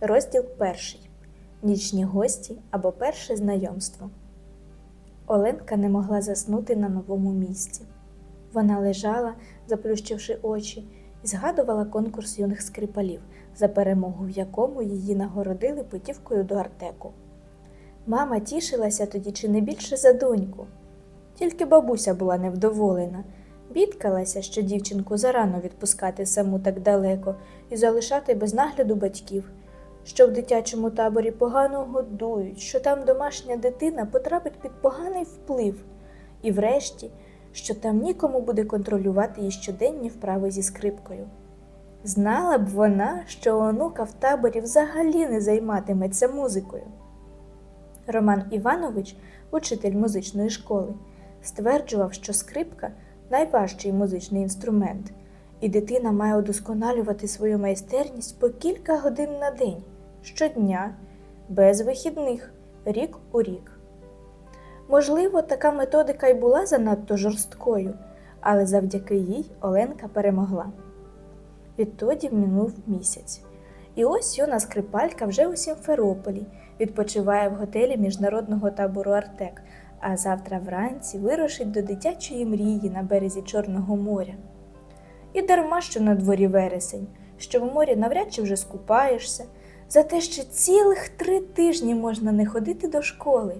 Розділ перший. Нічні гості або перше знайомство. Оленка не могла заснути на новому місці. Вона лежала, заплющивши очі, і згадувала конкурс юних скрипалів, за перемогу в якому її нагородили путівкою до Артеку. Мама тішилася тоді чи не більше за доньку. Тільки бабуся була невдоволена, бідкалася, що дівчинку зарано відпускати саму так далеко і залишати без нагляду батьків, що в дитячому таборі погано годують, що там домашня дитина потрапить під поганий вплив, і врешті, що там нікому буде контролювати її щоденні вправи зі скрипкою. Знала б вона, що онука в таборі взагалі не займатиметься музикою. Роман Іванович, учитель музичної школи, стверджував, що скрипка найважчий музичний інструмент, і дитина має удосконалювати свою майстерність по кілька годин на день, щодня, без вихідних, рік у рік. Можливо, така методика й була занадто жорсткою, але завдяки їй Оленка перемогла. Відтоді минув місяць. І ось юна скрипалька вже у Сімферополі, відпочиває в готелі міжнародного табору Артек, а завтра вранці вирушить до дитячої мрії на березі Чорного моря. І дарма, що на дворі вересень, що в морі навряд чи вже скупаєшся, зате ще цілих три тижні можна не ходити до школи.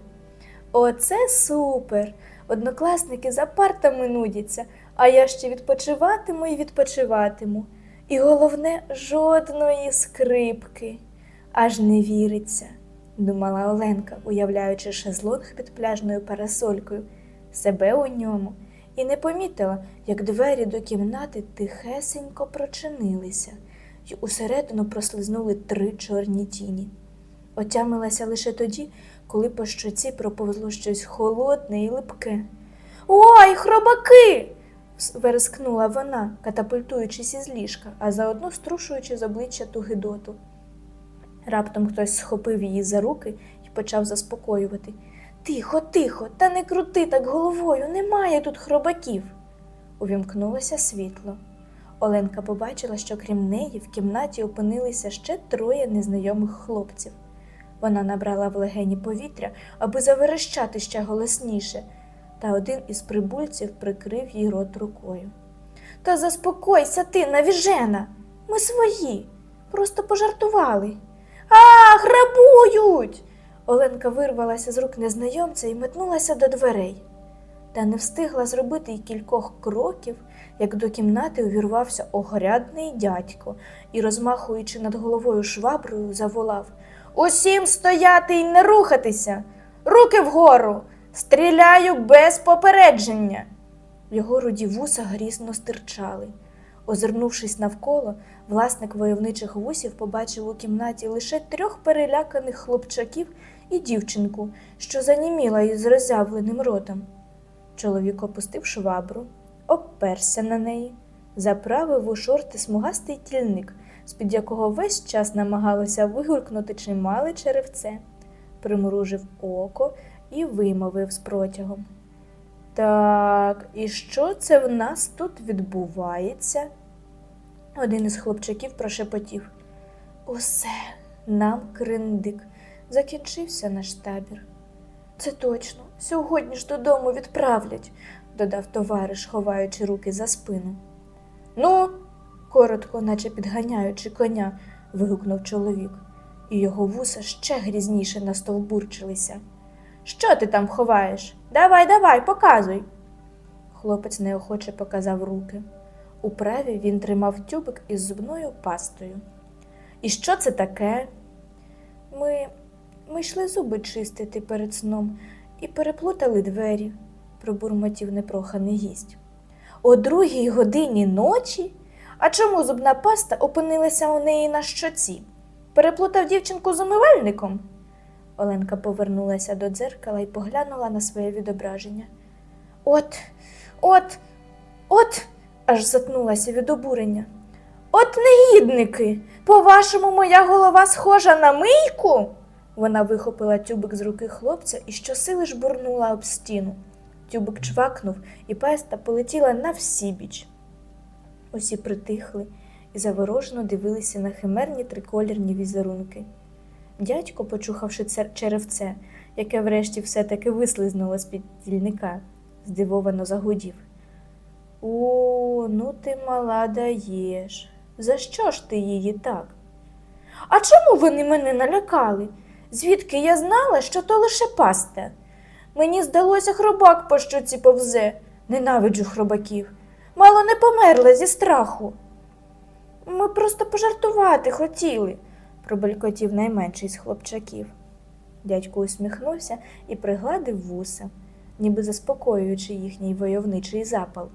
Оце супер! Однокласники за партами нудяться, а я ще відпочиватиму і відпочиватиму. І головне, жодної скрипки. Аж не віриться, думала Оленка, уявляючи шезлонг під пляжною парасолькою, себе у ньому, і не помітила, як двері до кімнати тихесенько прочинилися, й усередину прослизнули три чорні тіні. Отямилася лише тоді, коли по щоці проповзло щось холодне і липке. Ой, хробаки! верескнула вона, катапультуючись із ліжка, а заодно струшуючи з обличчя ту гидоту. Раптом хтось схопив її за руки і почав заспокоювати. Тихо, тихо, та не крути так головою, немає тут хробаків. Увімкнулося світло. Оленка побачила, що крім неї в кімнаті опинилися ще троє незнайомих хлопців. Вона набрала в легені повітря, аби заверещати ще голосніше, та один із прибульців прикрив їй рот рукою. Та заспокойся ти, навіжена! Ми свої, просто пожартували. А, грабують! Оленка вирвалася з рук незнайомця і метнулася до дверей. Та не встигла зробити й кількох кроків, як до кімнати увірвався огрядний дядько і, розмахуючи над головою шваброю, заволав Усім стояти й не рухатися! Руки вгору! Стріляю без попередження. Його руді вуса грізно стирчали. Озирнувшись навколо, власник войовничих вусів побачив у кімнаті лише трьох переляканих хлопчаків і дівчинку, що заніміла із роззявленим ротом. Чоловік опустив швабру, обперся на неї, заправив у шорти смугастий тільник, з-під якого весь час намагалося вигулькнути чимале черевце, примружив око і вимовив з протягом. Так, і що це в нас тут відбувається? Один із хлопчаків прошепотів. Усе, нам криндик. Закінчився наш табір. Це точно, сьогодні ж додому відправлять, додав товариш, ховаючи руки за спину. Ну, коротко, наче підганяючи коня, вигукнув чоловік, і його вуса ще грізніше настовбурчилися. Що ти там ховаєш? Давай, давай, показуй. Хлопець неохоче показав руки. У праві він тримав тюбик із зубною пастою. І що це таке? Ми ми йшли зуби чистити перед сном і переплутали двері, пробурмотів непроханий гість. О другій годині ночі? А чому зубна паста опинилася у неї на щоці? Переплутав дівчинку з умивальником? Оленка повернулася до дзеркала і поглянула на своє відображення. От, от, от, аж затнулася від обурення. От негідники! По-вашому, моя голова схожа на мийку? Вона вихопила тюбик з руки хлопця і щосили жбурнула об стіну. Тюбик чвакнув, і песта полетіла на всібіч. Усі притихли і заворожено дивилися на химерні триколірні візерунки. Дядько, почухавши це черевце, яке врешті все-таки вислизнуло з-під тільника, здивовано загудів. О, ну ти мала даєш. За що ж ти її так? А чому вони мене налякали? Звідки я знала, що то лише паста? Мені здалося, хробак по щоці повзе. Ненавиджу хробаків. Мало не померла зі страху. Ми просто пожартувати хотіли, пробелькотів найменший з хлопчаків. Дядько усміхнувся і пригладив вуса, ніби заспокоюючи їхній войовничий запал.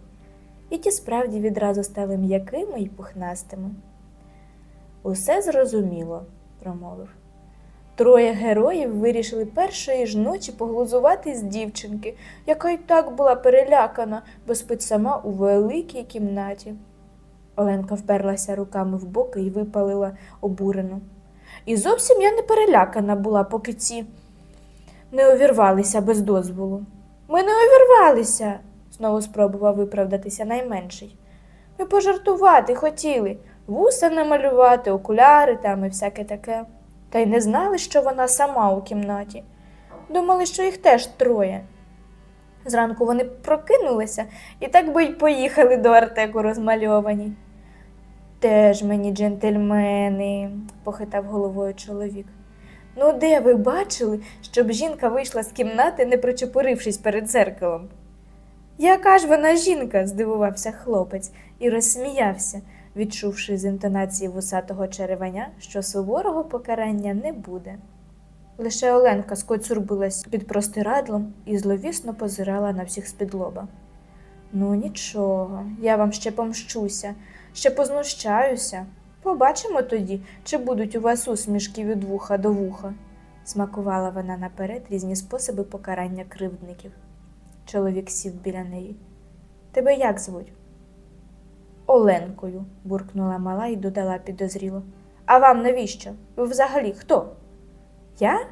І ті справді відразу стали м'якими й пухнастими. Усе зрозуміло, промовив. Троє героїв вирішили першої ж ночі поглузувати з дівчинки, яка й так була перелякана, бо спить сама у великій кімнаті. Оленка вперлася руками в боки і випалила обурено. І зовсім я не перелякана була, поки ці не увірвалися без дозволу. Ми не увірвалися, знову спробував виправдатися найменший. Ми пожартувати хотіли, вуса намалювати, окуляри там і всяке таке. Та й не знали, що вона сама у кімнаті. Думали, що їх теж троє. Зранку вони прокинулися і так би й поїхали до Артеку розмальовані. Теж мені джентльмени, похитав головою чоловік. Ну, де ви бачили, щоб жінка вийшла з кімнати, не причепурившись перед дзеркалом? Яка ж вона жінка? здивувався хлопець і розсміявся, відчувши з інтонації вусатого череваня, що суворого покарання не буде. Лише Оленка скоцюрбилась під простирадлом і зловісно позирала на всіх з-під. Ну, нічого, я вам ще помщуся, ще познущаюся. Побачимо тоді, чи будуть у вас усмішки від вуха до вуха. Смакувала вона наперед різні способи покарання кривдників. Чоловік сів біля неї. Тебе як звуть? Оленкою, буркнула мала і додала підозріло. А вам навіщо? Ви взагалі хто? Я?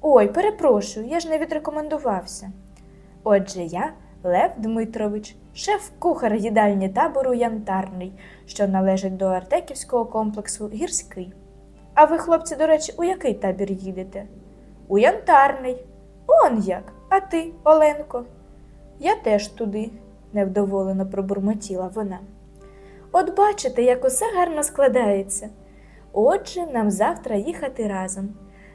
Ой, перепрошую, я ж не відрекомендувався. Отже, я Лев Дмитрович, шеф-кухар їдальні табору Янтарний, що належить до Артеківського комплексу Гірський. А ви, хлопці, до речі, у який табір їдете? У Янтарний. Он як. А ти, Оленко? Я теж туди, невдоволено пробурмотіла вона. От бачите, як усе гарно складається. Отже, нам завтра їхати разом.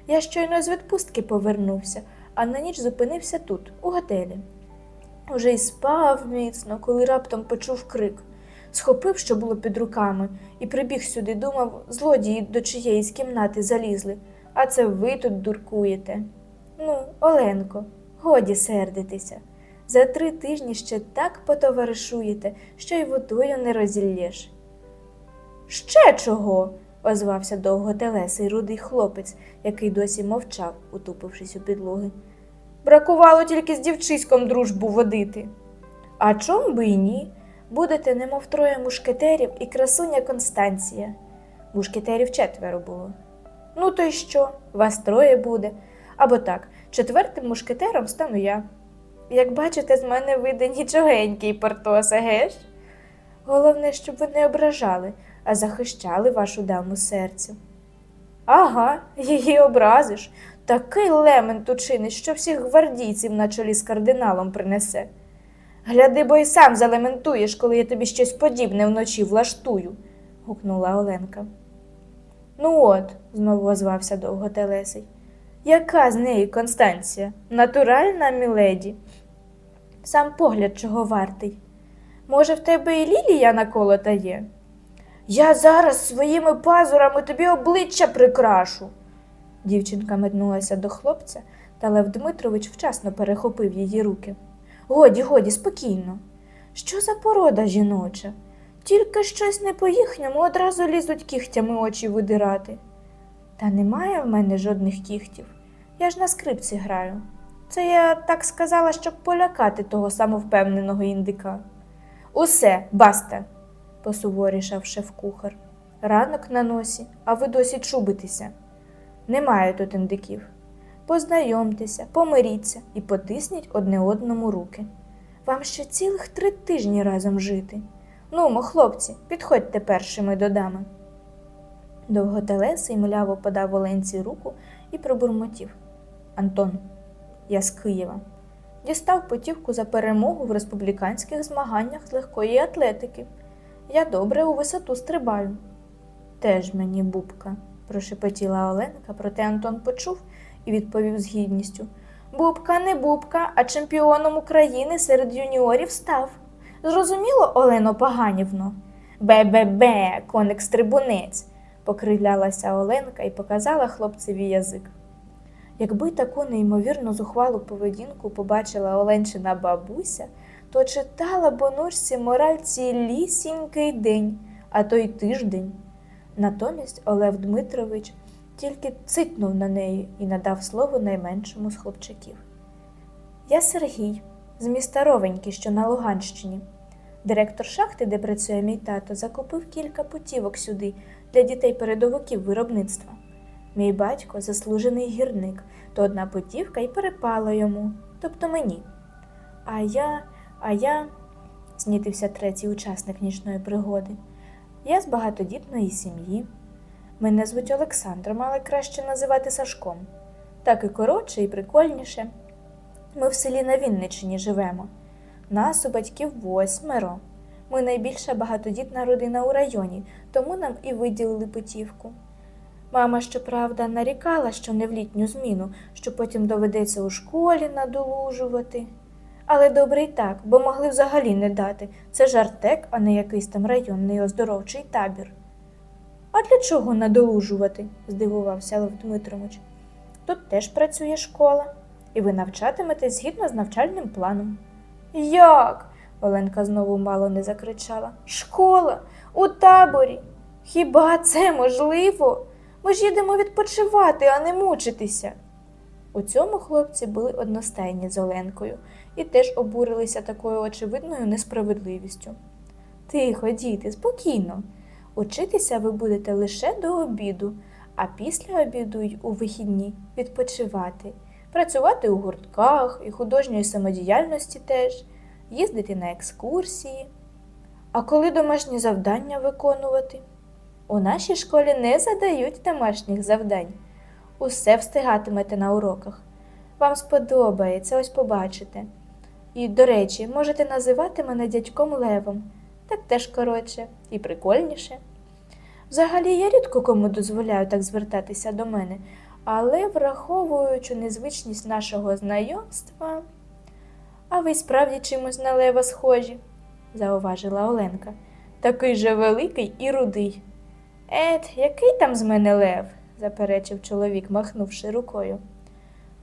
Я щойно з відпустки повернувся, а на ніч зупинився тут, у готелі. Уже й спав міцно, коли раптом почув крик. Схопив, що було під руками, і прибіг сюди, думав, злодії до чиєїсь кімнати залізли, а це ви тут дуркуєте. Ну, Оленко, годі сердитися. За три тижні ще так потоваришуєте, що й водою не розіллєш. Ще чого? озвався довготелесий рудий хлопець, який досі мовчав, утупившись у підлоги. Бракувало тільки з дівчиськом дружбу водити. А чом би й ні? Будете, немов троє мушкетерів і красуня Констанція. Мушкетерів четверо було. Ну, то й що? Вас троє буде. Або так, четвертим мушкетером стану я. Як бачите, з мене вийде нічогенький Портос, геш? Головне, щоб ви не ображали, а захищали вашу даму серцю. Ага, її образиш. Такий лемент учинить, що всіх гвардійців на чолі з кардиналом принесе. Гляди, бо й сам залементуєш, коли я тобі щось подібне вночі влаштую, гукнула Оленка. Ну от, знову озвався довготелесий. Яка з неї Констанція? Натуральна міледі? Сам погляд чого вартий. Може, в тебе і лілія наколота є? Я зараз своїми пазурами тобі обличчя прикрашу. Дівчинка метнулася до хлопця, та Лев Дмитрович вчасно перехопив її руки. Годі, годі, спокійно. Що за порода жіноча? Тільки щось не по їхньому одразу лізуть кігтями очі видирати. Та немає в мене жодних кігтів. Я ж на скрипці граю. Це я так сказала, щоб полякати того самовпевненого індика. Усе, баста, посуворішав шеф-кухар. Ранок на носі, а ви досі чубитеся. Немає тут індиків. Познайомтеся, помиріться і потисніть одне одному руки. Вам ще цілих три тижні разом жити. Нумо, хлопці, підходьте першими до дами. Довготелесий мляво подав Оленці руку і пробурмотів. Антон, я з Києва. Дістав потівку за перемогу в республіканських змаганнях з легкої атлетики. Я добре у висоту стрибаю. Теж мені бубка, прошепотіла Оленка, проте Антон почув і відповів з гідністю. Бубка не бубка, а чемпіоном України серед юніорів став. Зрозуміло, Олено Паганівно? Бе-бе-бе, коник стрибунець, покривлялася Оленка і показала хлопцеві язик. Якби таку неймовірно зухвалу поведінку побачила Оленчина бабуся, то читала б у мораль цілісінький день, а то й тиждень. Натомість Олег Дмитрович тільки цитнув на неї і надав слово найменшому з хлопчаків. Я Сергій, з міста Ровеньки, що на Луганщині. Директор шахти, де працює мій тато, закупив кілька путівок сюди для дітей передовиків виробництва. Мій батько заслужений гірник, то одна путівка і перепала йому, тобто мені. А я, а я, знітився третій учасник нічної пригоди. Я з багатодітної сім'ї. Мене звуть Олександром, але краще називати Сашком. Так і коротше, і прикольніше. Ми в селі на Вінниччині живемо. Нас у батьків восьмеро. Ми найбільша багатодітна родина у районі, тому нам і виділили путівку. Мама, щоправда, нарікала, що не в літню зміну, що потім доведеться у школі надолужувати. Але добре й так, бо могли взагалі не дати. Це жартек, а не якийсь там районний оздоровчий табір. А для чого надолужувати? здивувався Лев Дмитрович. Тут теж працює школа, і ви навчатиметесь згідно з навчальним планом. Як? Оленка знову мало не закричала. Школа у таборі. Хіба це можливо? Ми ж їдемо відпочивати, а не мучитися. У цьому хлопці були одностайні з Оленкою і теж обурилися такою очевидною несправедливістю. Тихо, діти, спокійно. Учитися ви будете лише до обіду, а після обіду й у вихідні відпочивати, працювати у гуртках і художньої самодіяльності теж, їздити на екскурсії. А коли домашні завдання виконувати? У нашій школі не задають домашніх завдань. Усе встигатимете на уроках. Вам сподобається, ось побачите. І, до речі, можете називати мене дядьком Левом, так теж коротше і прикольніше. Взагалі, я рідко кому дозволяю так звертатися до мене, але враховуючи незвичність нашого знайомства. А ви справді чимось на лева схожі, зауважила Оленка. Такий же великий і рудий. Ет, який там з мене лев? заперечив чоловік, махнувши рукою.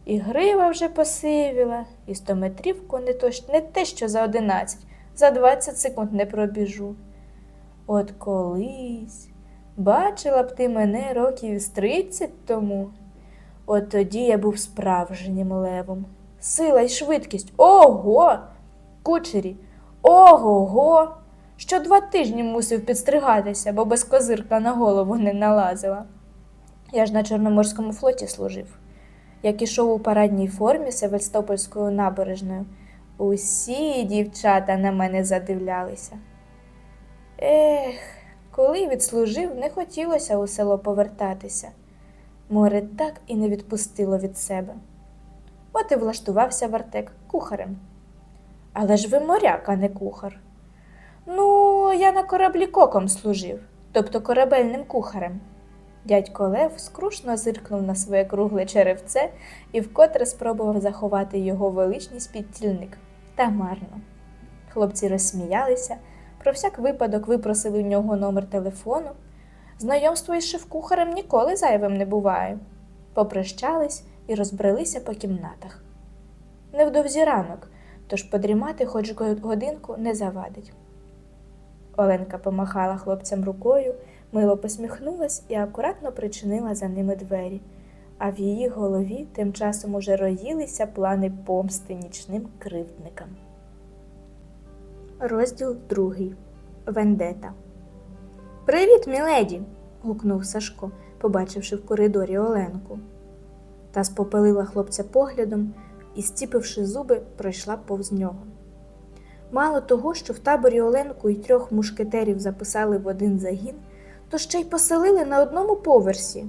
І грива вже посивіла, і стометрівку не, то, не те, що за одинадцять, за двадцять секунд не пробіжу. От колись бачила б ти мене років з тридцять тому. От тоді я був справжнім левом. Сила й швидкість. Ого! Кучері, ого-го! Що два тижні мусив підстригатися, бо без козирка на голову не налазила. Я ж на Чорноморському флоті служив. Як ішов у парадній формі Севастопольською набережною, усі дівчата на мене задивлялися. Ех, коли відслужив, не хотілося у село повертатися. Море так і не відпустило від себе. От і влаштувався Вартек кухарем. Але ж ви моряк, а не кухар. Ну, я на кораблі коком служив, тобто корабельним кухарем. Дядько Лев скрушно зиркнув на своє кругле черевце і вкотре спробував заховати його величність під тільник. Та марно. Хлопці розсміялися, про всяк випадок випросили у нього номер телефону. Знайомство із шеф-кухарем ніколи зайвим не буває. Попрощались і розбрелися по кімнатах. Невдовзі ранок, тож подрімати хоч годинку не завадить. Оленка помахала хлопцям рукою, мило посміхнулась і акуратно причинила за ними двері, а в її голові тим часом уже роїлися плани помсти нічним кривдникам. Розділ другий. Вендета. Привіт, міледі. гукнув Сашко, побачивши в коридорі Оленку. Та спопелила хлопця поглядом і, стіпивши зуби, пройшла повз нього. Мало того, що в таборі Оленку і трьох мушкетерів записали в один загін, то ще й поселили на одному поверсі.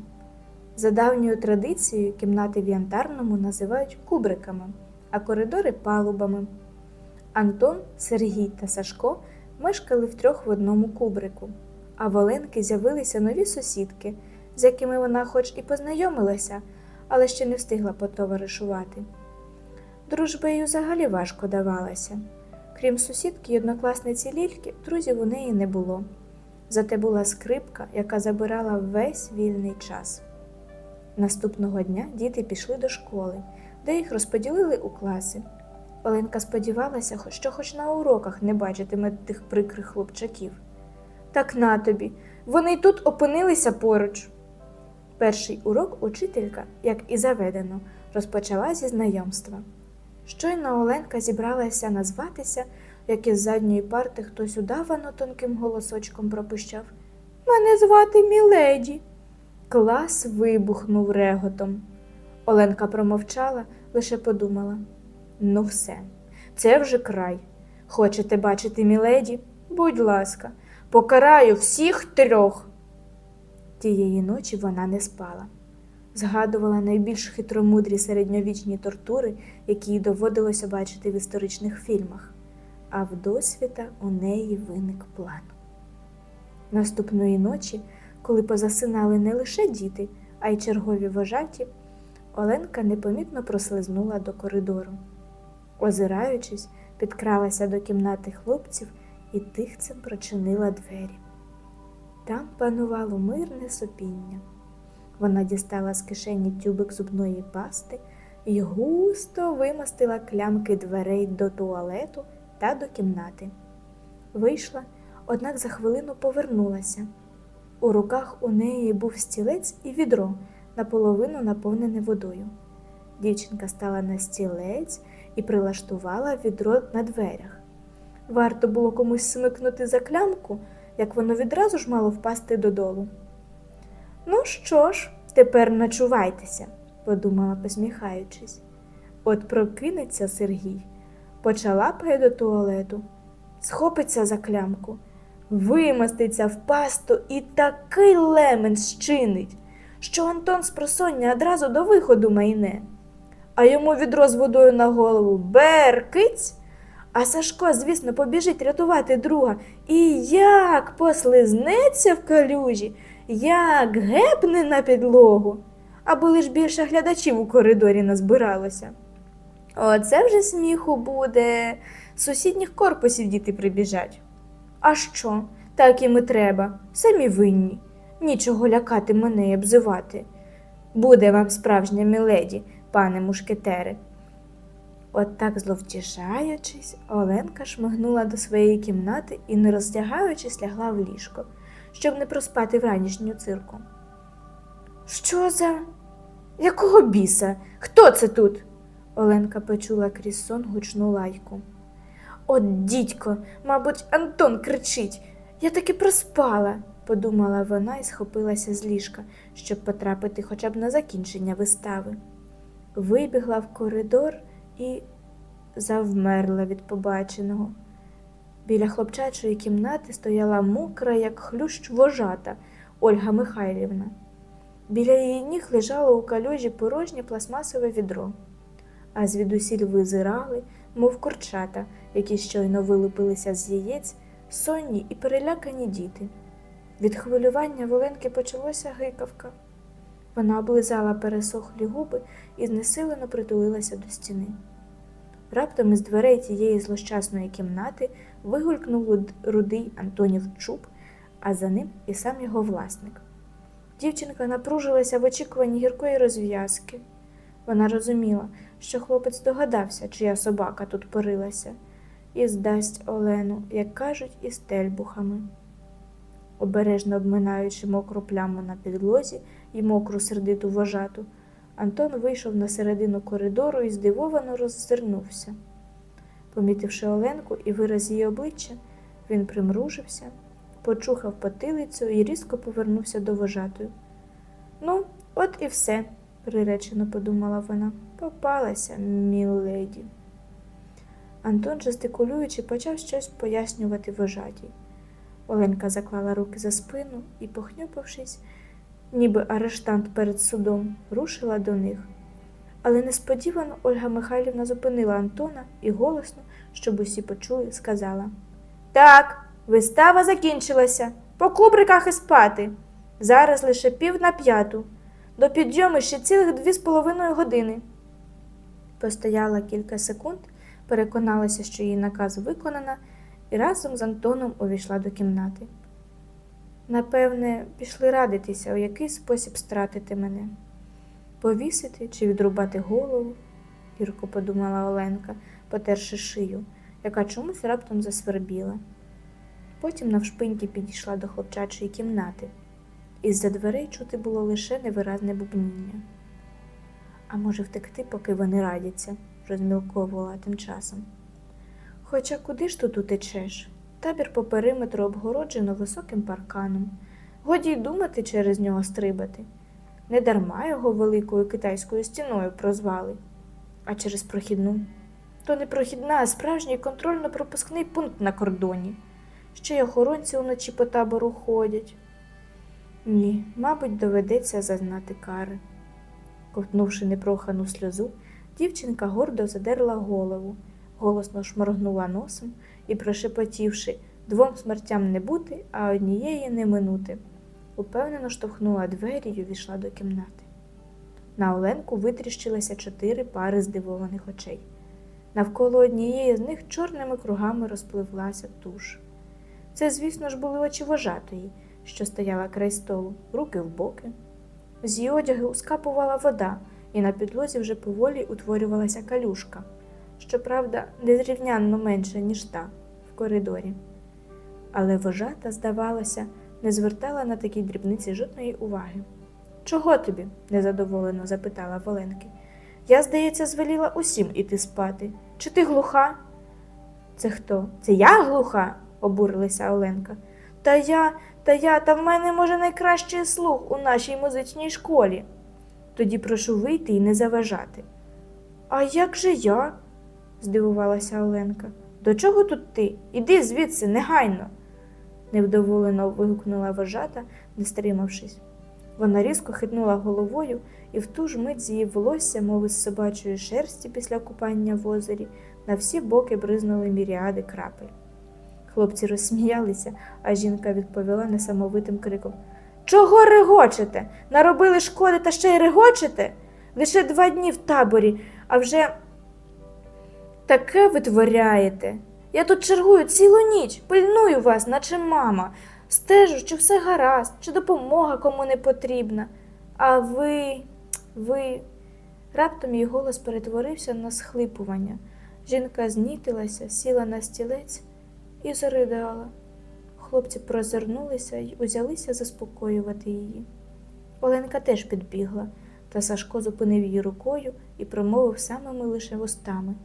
За давньою традицією кімнати в янтарному називають кубриками, а коридори палубами. Антон, Сергій та Сашко мешкали втрьох в одному кубрику, а в Оленки з'явилися нові сусідки, з якими вона хоч і познайомилася, але ще не встигла потоваришувати. Дружба взагалі важко давалася. Крім сусідки й однокласниці Лільки, друзів у неї не було. Зате була скрипка, яка забирала весь вільний час. Наступного дня діти пішли до школи, де їх розподілили у класи. Оленка сподівалася, що хоч на уроках не бачитиме тих прикрих хлопчаків. Так на тобі, вони й тут опинилися поруч. Перший урок учителька, як і заведено, розпочала зі знайомства. Щойно Оленка зібралася назватися, як із задньої парти хтось удавано тонким голосочком пропищав Мене звати Міледі. Клас вибухнув реготом. Оленка промовчала, лише подумала ну все, це вже край. Хочете бачити Міледі? Будь ласка, покараю всіх трьох. Тієї ночі вона не спала. Згадувала найбільш хитромудрі середньовічні тортури, які їй доводилося бачити в історичних фільмах, а в досвіта у неї виник план. Наступної ночі, коли позасинали не лише діти, а й чергові вожаті, Оленка непомітно прослизнула до коридору. Озираючись, підкралася до кімнати хлопців і тихцем прочинила двері. Там панувало мирне сопіння. Вона дістала з кишені тюбик зубної пасти і густо вимастила клямки дверей до туалету та до кімнати. Вийшла, однак за хвилину повернулася. У руках у неї був стілець і відро, наполовину наповнене водою. Дівчинка стала на стілець і прилаштувала відро на дверях. Варто було комусь смикнути за клямку, як воно відразу ж мало впасти додолу. Ну що ж, тепер начувайтеся, подумала, посміхаючись. От прокинеться Сергій, почалапає до туалету, схопиться за клямку, вимаститься в пасту і такий лемен щинить, що Антон з просоння одразу до виходу майне, а йому відро з водою на голову беркиць. А Сашко, звісно, побіжить рятувати друга. І як послизнеться в калюжі, як гепне на підлогу, аби лиш більше глядачів у коридорі назбиралося. Оце вже сміху буде. З сусідніх корпусів діти прибіжать. А що? Так їм і треба, самі винні. Нічого лякати мене і обзивати. Буде вам справжня міледі, пане мушкетере. От так зловтішаючись, Оленка шмигнула до своєї кімнати і, не роздягаючись, лягла в ліжко, щоб не проспати вранішню цирку. Що за? Якого біса? Хто це тут? Оленка почула крізь сон гучну лайку. От, дідько, мабуть, Антон кричить. Я таки проспала, подумала вона і схопилася з ліжка, щоб потрапити хоча б на закінчення вистави. Вибігла в коридор і завмерла від побаченого. Біля хлопчачої кімнати стояла мокра, як хлющ вожата Ольга Михайлівна. Біля її ніг лежало у калюжі порожнє пластмасове відро, а звідусіль визирали, мов курчата, які щойно вилупилися з яєць, сонні і перелякані діти. Від хвилювання в Оленки почалося гикавка. Вона облизала пересохлі губи і знесилено притулилася до стіни. Раптом із дверей тієї злощасної кімнати вигулькнув рудий Антонів чуб, а за ним і сам його власник. Дівчинка напружилася в очікуванні гіркої розв'язки. Вона розуміла, що хлопець догадався, чия собака тут порилася, і здасть Олену, як кажуть, із тельбухами. Обережно обминаючи мокру пляму на підлозі і мокру сердиту вожату, Антон вийшов на середину коридору і здивовано роззирнувся. Помітивши Оленку і вираз її обличчя, він примружився, почухав потилицю і різко повернувся до вожатої. Ну, от і все, приречено подумала вона. Попалася, міледі. Антон, жестикулюючи, почав щось пояснювати вожатій. Оленка заклала руки за спину і, похнюпившись, ніби арештант перед судом, рушила до них. Але несподівано Ольга Михайлівна зупинила Антона і голосно, щоб усі почули, сказала: Так, вистава закінчилася. По кубриках і спати. Зараз лише пів на п'яту. До підйому ще цілих дві з половиною години. Постояла кілька секунд, переконалася, що її наказ виконана, і разом з Антоном увійшла до кімнати. Напевне, пішли радитися, у який спосіб стратити мене. Повісити чи відрубати голову, гірко подумала Оленка, потерши шию, яка чомусь раптом засвербіла. Потім навшпиньки підійшла до хлопчачої кімнати. Із-за дверей чути було лише невиразне бубніння. А може, втекти, поки вони радяться, розмілковувала тим часом. Хоча куди ж тут утечеш? Табір по периметру обгороджено високим парканом. Годі й думати через нього стрибати. Не дарма його великою китайською стіною прозвали, а через прохідну. То не прохідна, а справжній контрольно-пропускний пункт на кордоні. Ще й охоронці уночі по табору ходять. Ні, мабуть, доведеться зазнати кари. Ковтнувши непрохану сльозу, дівчинка гордо задерла голову, голосно шморгнула носом і, прошепотівши двом смертям не бути, а однієї не минути, упевнено штовхнула двері й увійшла до кімнати. На Оленку витріщилися чотири пари здивованих очей. Навколо однієї з них чорними кругами розпливлася туш. Це, звісно ж, були очі вожатої, що стояла край столу, руки в боки. З її одягу скапувала вода, і на підлозі вже поволі утворювалася калюшка, щоправда, незрівнянно менша, ніж та в коридорі. Але вожата, здавалося, не звертала на такі дрібниці жодної уваги. Чого тобі? незадоволено запитала Воленки. Я, здається, звеліла усім іти спати. Чи ти глуха? Це хто? Це я глуха? обурилася Оленка. Та я, та я, та в мене, може, найкращий слух у нашій музичній школі. Тоді прошу вийти і не заважати. А як же я? здивувалася Оленка. До чого тут ти? Іди звідси, негайно, невдоволено вигукнула вожата, не стримавшись. Вона різко хитнула головою, і в ту ж мить з її волосся, мов із собачої шерсті після купання в озері, на всі боки бризнули міріади крапель. Хлопці розсміялися, а жінка відповіла несамовитим криком Чого регочете? Наробили шкоди та ще й регочете? Лише два дні в таборі, а вже таке витворяєте. Я тут чергую цілу ніч, пильную вас, наче мама, стежу, чи все гаразд, чи допомога кому не потрібна. А ви, ви. Раптом її голос перетворився на схлипування. Жінка знітилася, сіла на стілець і заридала. Хлопці прозирнулися й узялися заспокоювати її. Оленка теж підбігла, та Сашко зупинив її рукою і промовив самими лише вустами,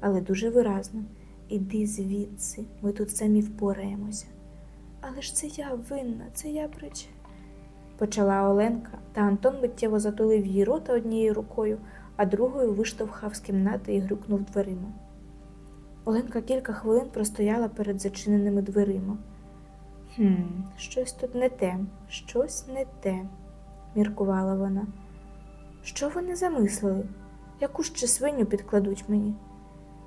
але дуже виразно Іди звідси, ми тут самі впораємося. Але ж це я винна, це я прич. Почала Оленка, та Антон миттєво затулив її рота однією рукою, а другою виштовхав з кімнати і грюкнув дверима. Оленка кілька хвилин простояла перед зачиненими дверима. Хм, щось тут не те, щось не те, міркувала вона. Що вони замислили? Яку ще свиню підкладуть мені?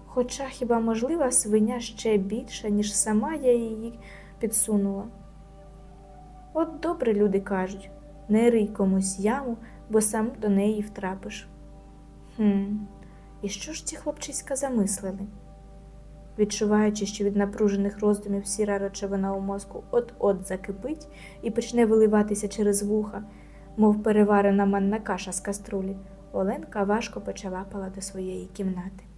Хоча хіба можлива свиня ще більша, ніж сама я її підсунула. От добре люди кажуть не рий комусь яму, бо сам до неї втрапиш. Хм, і що ж ці хлопчиська замислили? Відчуваючи, що від напружених роздумів сіра речовина у мозку от-от закипить і почне виливатися через вуха, мов переварена манна каша з каструлі, Оленка важко почалапала до своєї кімнати.